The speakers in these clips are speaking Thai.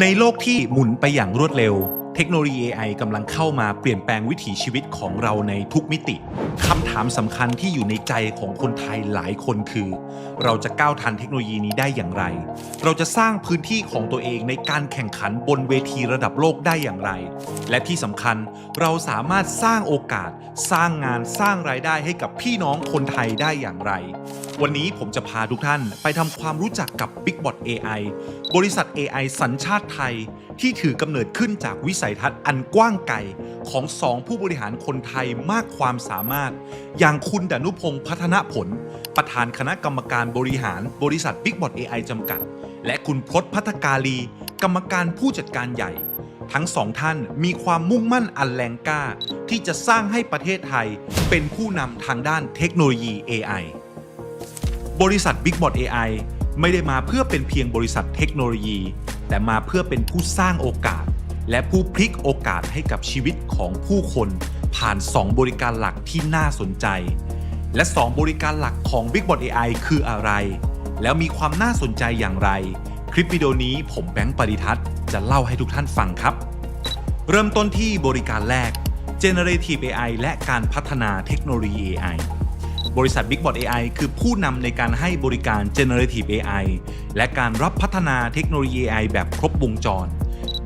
ในโลกที่หมุนไปอย่างรวดเร็ว เทคโนโลยี AI กำลังเข้ามาเปลี่ยนแปลงวิถีชีวิตของเราในทุกมิติคำถามสำคัญที่อยู่ในใจของคนไทยหลายคนคือ เราจะก้าวทันเทคโนโลยีนี้ได้อย่างไร เราจะสร้างพื้นที่ของตัวเองในการแข่งขันบนเวทีระดับโลกได้อย่างไร และที่สำคัญเราสามารถสร้างโอกาส สร้างงานสร้างรายได้ให้กับพี่น้องคนไทยได้อย่างไร วันนี้ผมจะพาทุกท่านไปทำความรู้จักกับ BigBot AI บริษัท AI สัญชาติไทย ที่ถือกำเนิดขึ้นจากวิสัยทัศน์อันกว้างไกลของสองผู้บริหารคนไทยมากความสามารถ อย่างคุณดนุพงศ์พัฒนผล ประธานคณะกรรมการบริหารบริษัท BigBot AI จำกัด และคุณพศพัฒกาลี กรรมการผู้จัดการใหญ่ ทั้งสองท่านมีความมุ่งมั่นอันแรงกล้า ที่จะสร้างให้ประเทศไทยเป็นผู้นำทางด้านเทคโนโลยี AI บริษัท BigBot AI ไม่ได้มาเพื่อเป็นเพียงบริษัทเทคโนโลยี แต่มาเพื่อเป็นผู้สร้างโอกาส และผู้พลิกโอกาสให้กับชีวิตของผู้คนผ่าน 2 บริการหลักที่น่าสนใจ และ 2 บริการหลักของ BigBot AI คืออะไร แล้วมีความน่าสนใจอย่างไร คลิปวิดีโอนี้ผมแบงค์ปริทัศน์จะเล่าให้ทุกท่านฟังครับ เริ่มต้นที่บริการแรก Generative AI และการพัฒนาเทคโนโลยี AI บริษัท BigBot AI คือผู้นำในการให้บริการ Generative AI และการรับพัฒนาเทคโนโลยี AI แบบครบวงจร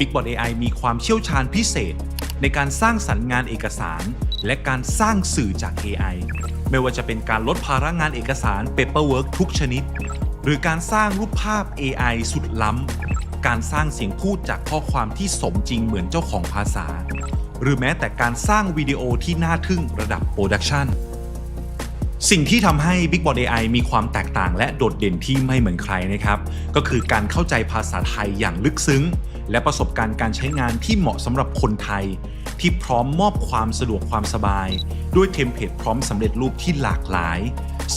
BigBot AI มีความเชี่ยวชาญพิเศษ ในการสร้างสรรค์งานเอกสาร และการสร้างสื่อจาก AI ไม่ว่าจะเป็นการลดภาระงานเอกสาร Paperwork ทุกชนิด หรือการสร้างรูปภาพ AI สุดล้ำ การสร้างเสียงพูดจากข้อความที่สมจริงเหมือนเจ้าของภาษา หรือแม้แต่การสร้างวิดีโอที่น่าทึ่งระดับโปรดักชันสิ่งที่ทำให้ BigBot AI มีความแตกต่างและโดดเด่นที่ไม่เหมือนใครนะครับ ก็คือการเข้าใจภาษาไทยอย่างลึกซึ้ง และประสบการณ์การใช้งานที่เหมาะสำหรับคนไทย ที่พร้อมมอบความสะดวกความสบาย ด้วยเทมเพลตพร้อมสำเร็จรูปที่หลากหลาย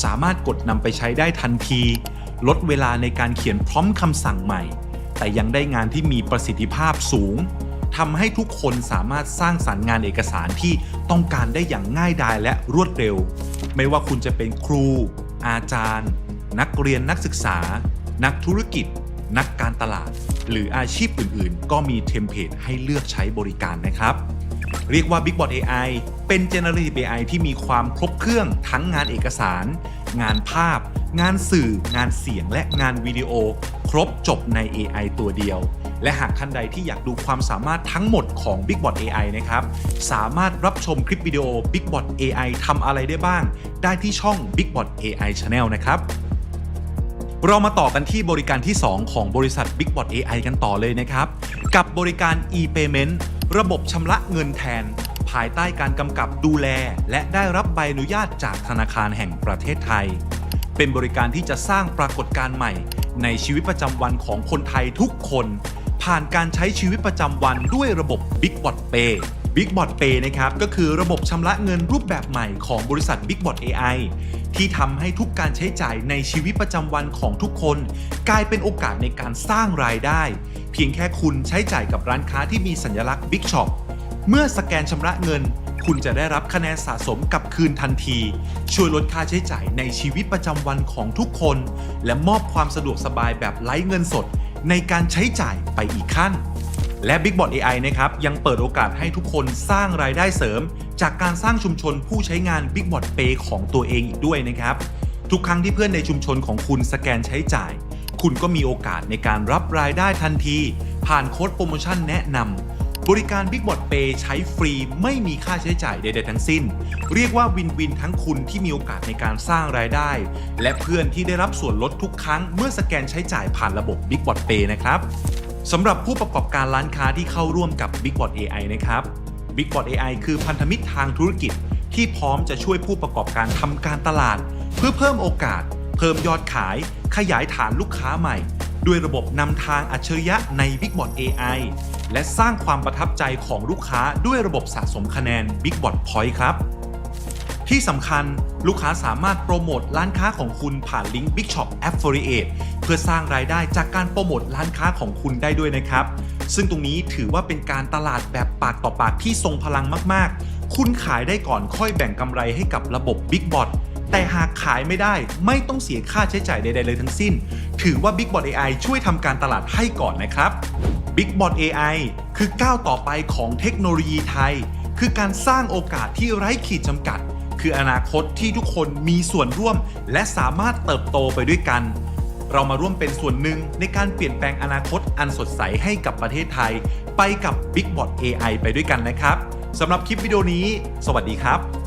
สามารถกดนำไปใช้ได้ทันที ลดเวลาในการเขียนพร้อมคำสั่งใหม่ แต่ยังได้งานที่มีประสิทธิภาพสูงทำให้ทุกคนสามารถสร้างสารรค์งานเอกสารที่ต้องการได้อย่างง่ายดายและรวดเร็ว ไม่ว่าคุณจะเป็นครู อาจารย์ นักเรียนนักศึกษา นักธุรกิจ นักการตลาด หรืออาชีพอื่นๆ ก็มีเทมเพลตให้เลือกใช้บริการนะครับ เรียกว่า BigBot AI เป็น Generative AI ที่มีความครบเครื่องทั้งงานเอกสาร งานภาพ งานสื่อ งานเสียง และงานวิดีโอ ครบจบใน AI ตัวเดียว และหากท่านใดที่อยากดูความสามารถทั้งหมดของ BigBot AI นะครับ สามารถรับชมคลิปวิดีโอ BigBot AI ทำอะไรได้บ้าง ได้ที่ช่อง BigBot AI Channel นะครับ เรามาต่อกันที่บริการที่ 2 ของบริษัท BigBot AI กันต่อเลยนะครับ กับบริการ e-payment ระบบชำระเงินแทน ภายใต้การกำกับดูแล และได้รับใบอนุญาตจากธนาคารแห่งประเทศไทย เป็นบริการที่จะสร้างปรากฏการณ์ใหม่ ในชีวิตประจำวันของคนไทยทุกคน ผ่านการใช้ชีวิตประจำวันด้วยระบบ BigBot Pay BigBot Pay นะครับก็คือระบบชำระเงินรูปแบบใหม่ของบริษัท BigBot AI ที่ทำให้ทุกการใช้จ่ายในชีวิตประจำวันของทุกคน กลายเป็นโอกาสในการสร้างรายได้ เพียงแค่คุณใช้จ่ายกับร้านค้าที่มีสัญลักษณ์ Big Shop เมื่อสแกนชำระเงิน คุณจะได้รับคะแนนสะสมกลับคืนทันที ช่วยลดค่าใช้จ่ายในชีวิตประจำวันของทุกคน และมอบความสะดวกสบายแบบไร้เงินสด ในการใช้จ่ายไปอีกขั้น และ BigBot AI นะครับยังเปิดโอกาสให้ทุกคนสร้างรายได้เสริม จากการสร้างชุมชนผู้ใช้งาน BigBot Pay ของตัวเองอีกด้วยนะครับ ทุกครั้งที่เพื่อนในชุมชนของคุณสแกนใช้จ่าย คุณก็มีโอกาสในการรับรายได้ทันที ผ่านโค้ดโปรโมชั่นแนะนำบริการ BigBot Pay ใช้ฟรีไม่มีค่าใช้จ่ายใดๆทั้งสิ้น เรียกว่าวินวินทั้งคุณที่มีโอกาสในการสร้างรายได้ และเพื่อนที่ได้รับส่วนลดทุกครั้งเมื่อสแกนใช้จ่ายผ่านระบบ BigBot Pay นะครับ สำหรับผู้ประกอบการร้านค้าที่เข้าร่วมกับ BigBot AI นะครับ BigBot AI คือพันธมิตรทางธุรกิจ ที่พร้อมจะช่วยผู้ประกอบการทำการตลาด เพื่อเพิ่มโอกาส เพิ่มยอดขาย ขยายฐานลูกค้าใหม่ ด้วยระบบนำทางอัจฉริยะใน BigBot AI และสร้างความประทับใจของลูกค้าด้วยระบบสะสมคะแนน BigBot Point ครับ ที่สำคัญลูกค้าสามารถโปรโมทร้านค้าของคุณผ่านลิงก์ Big Shop Affiliate เพื่อสร้างรายได้จากการโปรโมทร้านค้าของคุณได้ด้วยนะครับ ซึ่งตรงนี้ถือว่าเป็นการตลาดแบบปากต่อปากที่ทรงพลังมากๆ คุณขายได้ก่อนค่อยแบ่งกำไรให้กับระบบ Big Bot แต่หากขายไม่ได้ไม่ต้องเสียค่าใช้จ่ายใดๆเลยทั้งสิ้น ถือว่า BigBot AI ช่วยทำการตลาดให้ก่อนนะครับ Big b o t AI คือก้าวต่อไปของเทคโนโลยีไทย คือการสร้างโอกาสที่ไร้ขีดจำกัด คืออนาคตที่ทุกคนมีส่วนร่วม และสามารถเติบโตไปด้วยกัน เรามาร่วมเป็นส่วนหนึ่งในการเปลี่ยนแปลงอนาคตอันสดใสให้กับประเทศไทย ไปกับ Big b o t AI ไปด้วยกันนะครับสำหรับคลิปวิดีโอนี้ สวัสดีครับ